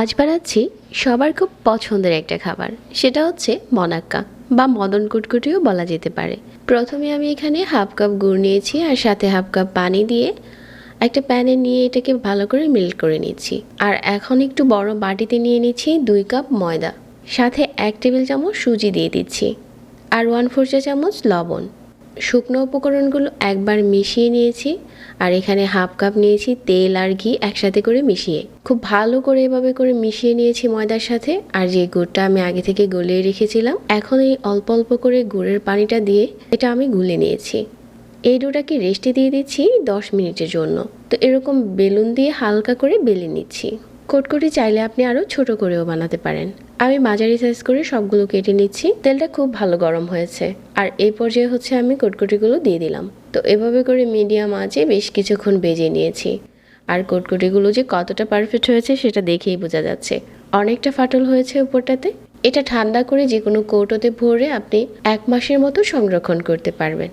আজ বানাচ্ছি সবার খুব পছন্দের একটা খাবার। সেটা হচ্ছে মনাক্কা, বা মদন কুটকুটিও বলা যেতে পারে। প্রথমে আমি এখানে হাফ কাপ গুড় নিয়েছি আর সাথে হাফ কাপ পানি দিয়ে একটা প্যানে নিয়ে এটাকে ভালো করে মেল্ট করে নিচ্ছি। আর এখন একটু বড় বাটিতে নিয়ে নিচ্ছি দুই কাপ ময়দা। সাথে এক টেবিল চামচ সুজি দিয়ে দিচ্ছি। আর ওয়ান ফোর চা চামচ লবণ। শুকনো উপকরণগুলো একবার মিশিয়ে নিয়েছি, আর এখানে হাফ কাপ নিয়েছি তেল আর ঘি একসাথে করে মিশিয়ে। খুব ভালো করে এভাবে করে মিশিয়ে নিয়েছি ময়দার সাথে, আর যে গুড়টা আমি আগে থেকে গলিয়ে রেখেছিলাম, এখন এই অল্প অল্প করে গুড়ের পানিটা দিয়ে এটা আমি গুলে নিয়েছি। এই ডোটাকে রেস্টে দিয়ে দিচ্ছি? দশ মিনিটের জন্য। তো এরকম বেলুন দিয়ে হালকা করে বেলে নিচ্ছি। কোটকুটি চাইলে আপনি আরও ছোট করেও বানাতে পারেন। আমি মাঝারি সাইজ করে সবগুলো কেটে নিচ্ছি। তেলটা খুব ভালো গরম হয়েছে। আর এই পর্যায়ে হচ্ছে আমি কোটকুটিগুলো দিয়ে দিলাম। তো এভাবে করে মিডিয়াম আঁচে বেশ কিছুক্ষণ বেজে নিয়েছি। আর কোটকুটিগুলো যে কতটা পারফেক্ট হয়েছে সেটা দেখেই বোঝা যাচ্ছে। অনেকটা ফাটল হয়েছে উপরটাতে। এটা ঠান্ডা করে যে কোনো কৌটোতে ভরে আপনি এক মাসের মতো সংরক্ষণ করতে পারবেন।